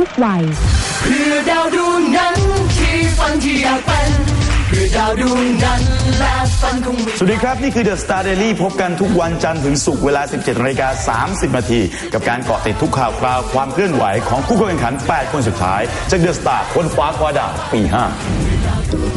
ทุกวัยเพื่อดาวดวงนั้นที่ฝันที่อยากเป็นเพื่อดาวดวงนั้นและฝันของมีสวัสดีครับ นี่คือ The Star Daily พบกันทุกวันจันทร์ถึงศุกร์เวลา 17นาฬิกา30 นาที กับการเกาะติดทุกข่าวคราวความเคลื่อนไหวของผู้เข้าแข่งขัน 8 คนสุดท้าย จาก The Star คนฟ้าคว้าดาวปี 5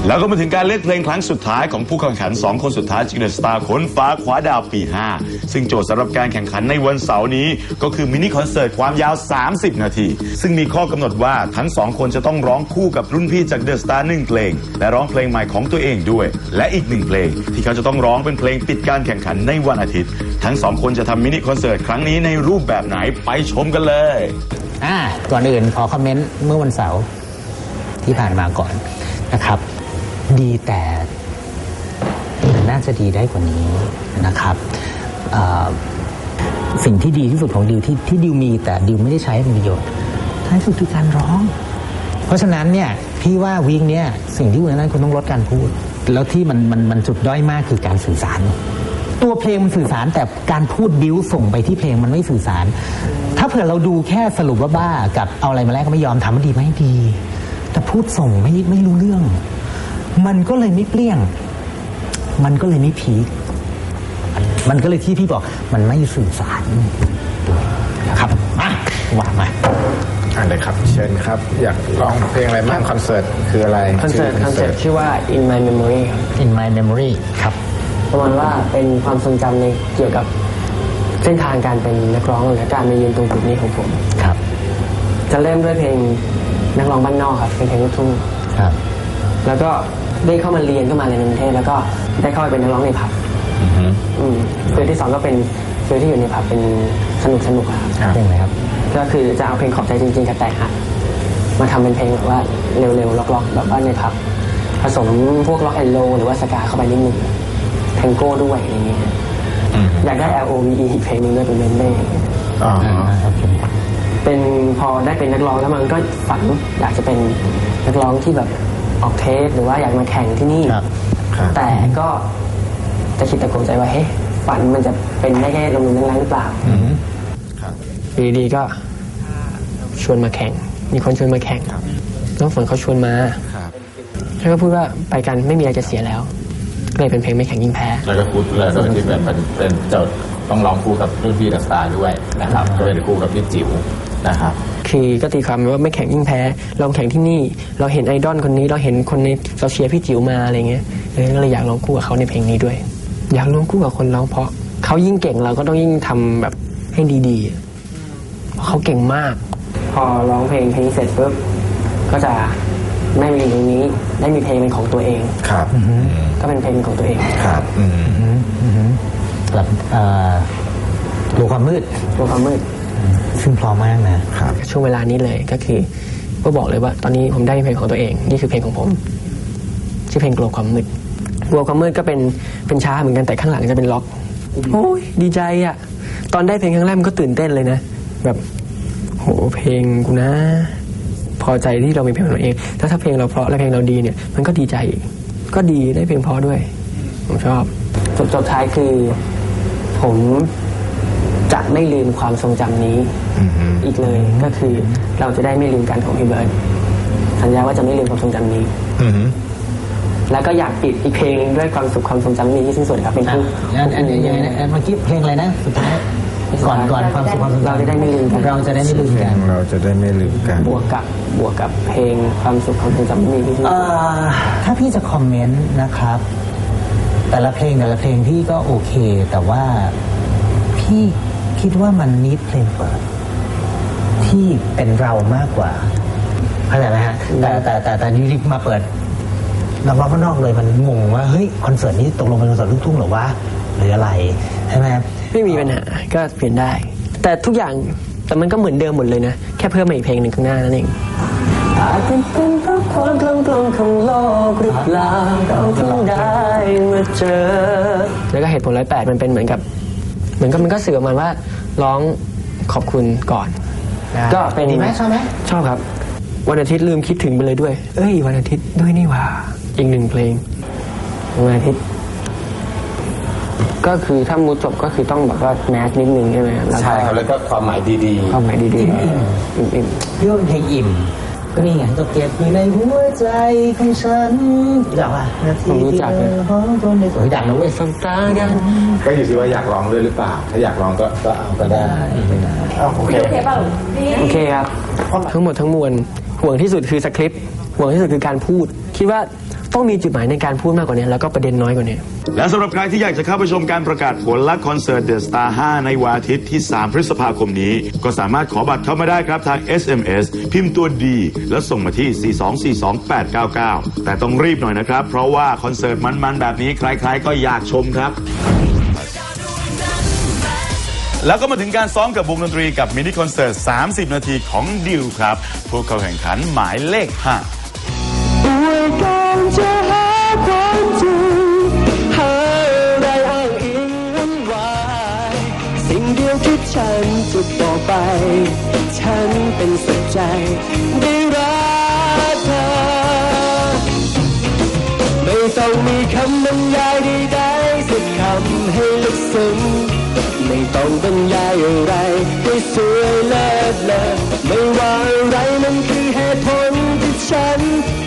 แล้วก็มาถึงการเลือกเพลงครั้งสุดท้ายของผู้แข่งขัน 2 คนสุดท้ายจาก The Star คนฟ้าคว้าดาวปี 5 ซึ่งโจทย์สำหรับการแข่งขันในวันเสาร์นี้ ก็คือมินิคอนเสิร์ตความยาว 30 นาที ซึ่งมีข้อกำหนดว่าทั้งสองคนจะต้องร้องคู่กับรุ่นพี่จาก The Star หนึ่งเพลง และร้องเพลงใหม่ของตัวเองด้วย และอีกหนึ่งเพลง ที่เขาจะต้องร้องเป็นเพลงปิดการแข่งขันในวันอาทิตย์ ทั้งสองคนจะทำมินิคอนเสิร์ตครั้งนี้ในรูปแบบไหนไปชมกันเลยอ่าก่อนอื่นขอคอมเมนต์เมื่อวันเสาร์ที่ผ่านมาก่อนนะครับ ดีแต่มันน่าจะดีได้กว่านี้นะครับเอ่อสิ่งที่ดีที่สุดของดิวที่ที่ดิวมีแต่ดิวไม่ได้ใช้ให้เป็นประโยชน์ท้ายสุดคือการร้อง เพราะฉะนั้นเนี่ยพี่ว่าวีคเนี้ยสิ่งที่คุณนั้นคุณต้องลดการพูด แล้วที่มันมันมันจุดด้อยมากคือการสื่อสาร ตัวเพลงมันสื่อสารแต่การพูดบิ้วส่งไปที่เพลงมันไม่สื่อสาร ถ้าเผื่อเราดูแค่สรุปว่าบ้ากับเอาอะไรมาแลกก็ไม่ยอมถามว่าดีไหมดี แต่พูดส่งไม่ไม่รู้เรื่อง มันก็เลยไม่เปลี่ยง มันก็เลยไม่พีคมันก็เลยที่พี่บอกมันไม่สื่อสารนะครับมาว่ามาอ่าเลยครับ เชิญครับ อยากร้องเพลงอะไรบ้างคอนเสิร์ตคืออะไรคอนเสิร์ตชื่คอนเสิร์ตชื่อว่า In My Memory ครับ in my memory ครับประมาณว่าเป็นความทรงจำในเกี่ยวกับเส้นทางการเป็นนักร้องหรือการมายืนตรงจุดนี้ของผมครับ จะเริ่มด้วยเพลงนักร้องบ้านนอกครับเป็นเพลงลูกทุ่งครับ แล้วก็ได้เข้ามาเรียนเข้ามาเรียนในกรุงเทพแล้วก็ได้เข้าไปเป็นนักร้องในผับอืมคือที่สองก็เป็นคือที่อยู่ในผับเป็นสนุกสนุกๆอะครับครับ เพลงอะไรครับ ก็คือจะเอาเพลงขอบใจจริงๆกับแตกหักมาทำเป็นเพลงแบบว่าเร็วๆล็อกๆ แบบว่าในผับผสมพวกล็อกแอนโลหรือว่าสกาเข้าไปนิดนึงแทงโก้ด้วยอะไรเงี้ยอยากได้ L O V E อีกเพลงหนึงด้วยเป็นเมนเล่อ๋อโอเคเป็นพอได้เป็นนักร้องแล้วมันก็ฝันอยากจะเป็นนักร้องที่แบบ ออกเทปหรือว่าอยากมาแข่งที่นี่ ครับครับแต่ก็จะคิดตะโกนใจว่าเฮ้ยฝันมันจะเป็นได้แค่ลมๆแรงๆหรือเปล่าครับ อยู่ดีๆก็ชวนมาแข่ง มีคนชวนมาแข่งน้องฝนเขาชวนมาครับแล้วก็พูดว่าไปกันไม่มีอะไรจะเสียแล้วก็เลยเป็นเพลงไม่แข่งยิ่งแพ้ แล้วก็พูดแล้วก็ที่แบบเป็นเป็นเจ้าต้องร้องคู่กับรุ่นพี่ดัสตาร์ด้วยนะครับก็เป็นคู่กับพี่จิ๋วนะครับ คือก็ตีความว่าไม่แข่งยิ่งแพ้เราแข่งที่นี่ เราเห็นไอดอลคนนี้ เราเห็นคนในเราเชียร์พี่จิ๋วมาอะไรเงี้ยเออก็เลยอยากร้องคู่กับเขาในเพลงนี้ด้วย อยากร้องคู่กับคนร้องเพราะเขายิ่งเก่งเราก็ต้องยิ่งทำแบบให้ดีๆเพราะเขาเก่งมาก พอร้องเพลงเพลงนี้เสร็จปุ๊บก็จะได้มีตรงนี้ได้มีเพลงเป็นของตัวเองครับก็เป็นเพลงของตัวเองครับอืมกลับเอ่อดูความมืดตัวความมืด ซึ่งเพร้อมมากนะครับ ช่วงเวลานี้เลยก็คือ ก็บอกเลยว่าตอนนี้ผมได้เพลงของตัวเอง นี่คือเพลงของผมชื่อเพลงกลัวความมืดกลัวความมืดก็เป็นเป็นช้าเหมือนกันแต่ข้างหลังจะเป็นล็อกโอ้ยดีใจอะตอนได้เพลงครั้งแรกมันก็ตื่นเต้นเลยนะ แบบโหเพลงกูนะ พอใจที่เรามีเพลงของตัวเองถ้าถ้าเพลงเราเพราะและเพลงเราดีเนี่ย มันก็ดีใจอีกก็ดีได้เพลงเพราะด้วย ผมชอบจบจบท้ายคือ ผม จะไม่ลืมความทรงจำนี้อีกเลยก็คือเราจะได้ไม่ลืมกันของพี่เบิร์ดสัญญาว่าจะไม่ลืมความทรงจำนี้อืมแล้วก็อยากปิดอีกเพลงด้วยความสุขความทรงจำนี้ที่สิ้นสุดครับเป็นอะคู่อันอันนี้ยังไงนะเมื่อกี้เพลงอะไรนะสุดท้ายก่อนก่อนความสุขความทรงจำเราจะได้ไม่ลืมกันเราจะได้ไม่ลืมเพลกันงเราจะได้ไม่ลืมกันบวกกับบวกกับเพลงความสุขความทรงจำนี้ที่สิ้นเอ่สุดอถ้าพี่จะคอมเมนต์นะครับ แต่ละเพลงแต่ละเพลงพี่ก็โอเค แต่ว่าพี่ คิดว่ามันนิดเพลงเปิด ที่เป็นเรามากกว่าเข้าใจไหมฮะแต่แต่แต่แต่นี่ที่มาเปิดนักร้องข้างนอกเลยมันงงว่าเฮ้ยคอนเสิร์ตนี้ตกลงเป็นคอนเสิร์ตลูกทุ่งหรือวะหรืออะไรใช่ไหมไม่มีปัญหาก็เปลี่ยนได้ แต่ทุกอย่างแต่มันก็เหมือนเดิมหมดเลยนะ แค่เพิ่มมาอีกเพลงหนึ่งข้างหน้านั่นเองอาจเป็นเป็นเพราะความกลมกลมของโลกหรือเปล่าเราเพิ่งได้มาเจอ แล้วก็เหตุผลร้อยแปดมันเป็นเหมือนกับ เหมือนกับมันก็สื่อออกมาว่าร้องขอบคุณก่อน ก็เป็นดีไหมชอบไหมชอบครับ วันอาทิตย์ลืมคิดถึงไปเลยด้วย เอ้ย วันอาทิตย์ด้วยนี่หว่าอีกหนึ่งเพลงวันอาทิตย์ก็คือถ้ามูดจบก็คือต้องแบบว่าแมสนิดนึงใช่ไหมแล้วก็ใช่ครับแล้วก็ความหมายดีความหมายดีๆอิ่มพี่ว่าเป็นเพลงอิ่ม ก็นี่ไงต้องเก็บอยู่ในหัวใจของฉันรู้จักป่ะนาทีที่เธอหอมคนในตัวดังนะเว้ยๆสตากันๆก็อยู่ที่ว่าอยากร้องด้วยหรือเปล่า ถ้าอยากร้องก็ก็เอาก็ได้อ้าวโอเคโอเคครับ ทั้งหมดทั้งมวลห่วงที่สุดคือสคริปต์ห่วงที่สุดคือการพูด คิดว่า ต้องมีจุดหมายในการพูดมากกว่านี้ แล้วก็ประเด็นน้อยกว่านี้ และสำหรับใครที่อยากจะเข้าไปชมการประกาศผลและคอนเสิร์ตเดอะสตาร์5ในวันอาทิตย์ที่ 3 พฤษภาคมนี้ ก็สามารถขอบัตรเข้ามาได้ครับทาง SMS พิมพ์ตัวดีแล้วส่งมาที่ 4242899 แต่ต้องรีบหน่อยนะครับ เพราะว่าคอนเสิร์ตมันๆแบบนี้ใครๆก็อยากชมครับแล้วก็มาถึงการซ้อมกับวงดนตรีกับมินิคอนเสิร์ต 30 นาทีของดิวครับ ผู้เข้าแข่งขันหมายเลข 5 ฉันเป็นสุดใจได้รักเธอ ไม่ต้องมีคำบรรยายใดๆสักคำให้ลึกซึ้งไม่ต้องบรรยายอะไรให้สวยเลิศเลอไม่ว่าอะไรมันคือเหตุผลที่ฉัน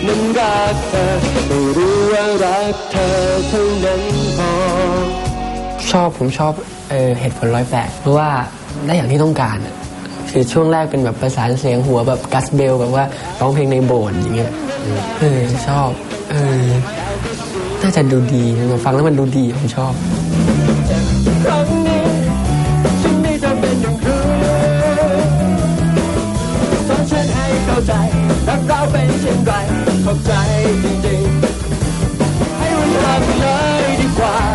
นั้นรักเธอไม่รู้ว่ารักเธอเท่านั้นพอชอบผมชอบเออเหตุผลร้อยแปดเพราะว่าได้อย่างที่ต้องการอะ คือช่วงแรกเป็นแบบประสานเสียงหัวแบบกัสเบลแบบว่าร้องเพลงในโบสถ์อย่างเงี้ยเออชอบเออน่าจะดูดีฟังแล้วมันดูดีผมชอบเข้าใจจริงๆให้มันทำเลยดีกว่า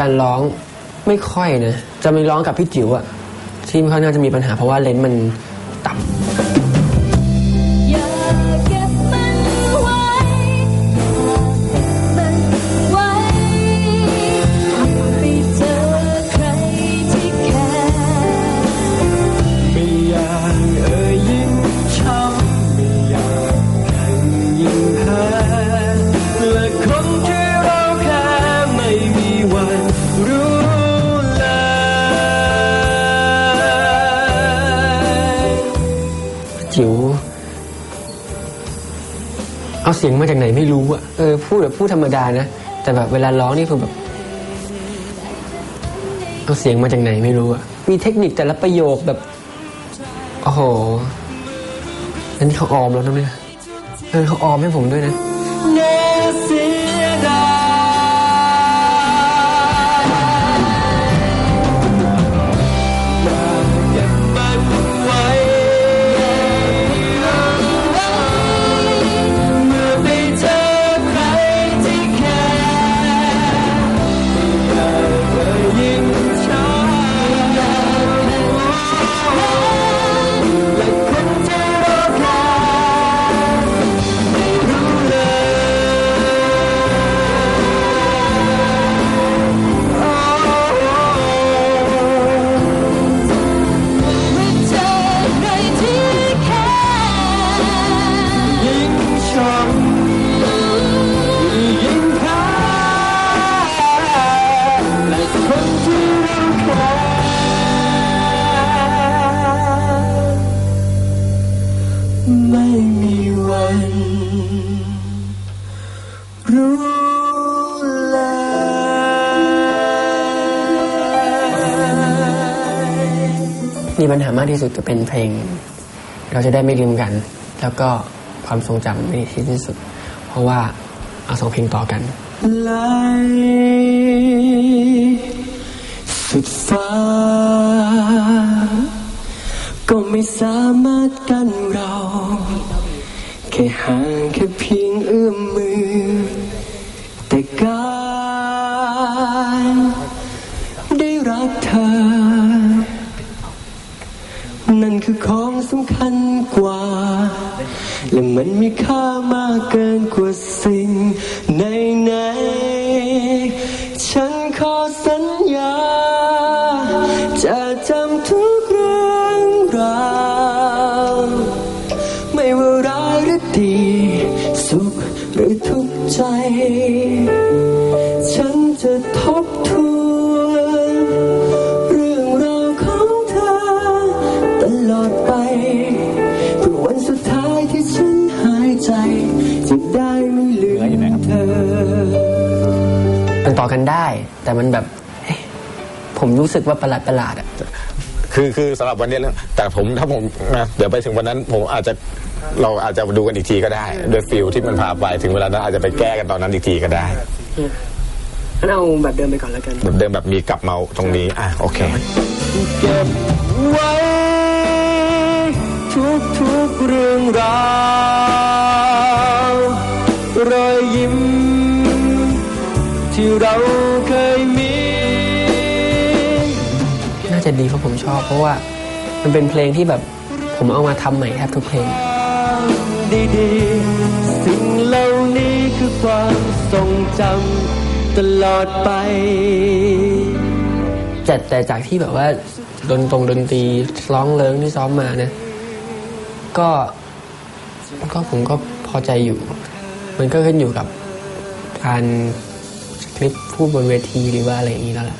การร้องไม่ค่อยนะ จะมีร้องกับพี่จิ๋วอะที่ค่อนข้างจะมีปัญหาเพราะว่าเลนส์มันต่ำ เอาเสียงมาจากไหนไม่รู้อะเออพูดแบบพูดธรรมดานะ แต่แบบเวลาร้องนี่คือแบบเอาเสียงมาจากไหนไม่รู้อะมีเทคนิคแต่ละประโยคแบบโอ้โหอันนี้เขาออมแล้วนะเนี่ยเออเขาออมให้ผมด้วยนะ ปัญหามากที่สุดจะเป็นเพลง เราจะได้ไม่ลืมกัน แล้วก็ความทรงจำไม่ดีที่สุด เพราะว่าเอาสองเพลงต่อกันไล่สุดฟ้า ก็ไม่สามารถกันเรา แค่ห่างแค่เพียงเอื้อมมือ แต่กา คือของสำคัญกว่า และมันมีค่ามากเกินกว่าสิ่งไหนไหนๆฉันขอสัญญา จะจำทุกเรื่องราวไม่ว่าร้ายหรือดี สุขหรือทุกข์ใจ มันต่อกันได้ แต่มันแบบเอ๊ะผมรู้สึกว่าประหลาดประหลาดๆอะคือคือสำหรับวันนี้เรื่องแต่ผมถ้าผมนะเดี๋ยวไปถึงวันนั้นผมอาจจะเราอาจจะดูกันอีกทีก็ได้โดยฟิลที่มันพาไปถึงเวลานั้นอาจจะไปแก้กันตอนนั้นอีกทีก็ได้งั้นเอาแบบเดิมไปก่อนแล้วกันแบบเดิมแบบมีกลับเมาตรงนี้อะโอเคเก็บไว้ทุกทุกๆเรื่องราว ดีเพราะผมชอบ เพราะว่ามันเป็นเพลงที่แบบผมเอามาทำใหม่แทบทุกเพลง ดีๆ สิ่งเหล่านี้คือความทรงจำตลอดไปแต่แต่จากที่แบบว่าดนตรงดนตรีร้องเลิงที่ซ้อมมานะก็ก็ผมก็พอใจอยู่ มันก็ขึ้นอยู่กับการคลิปพูดบนเวทีหรือว่าอะไรอย่างนี้แล้วแหละ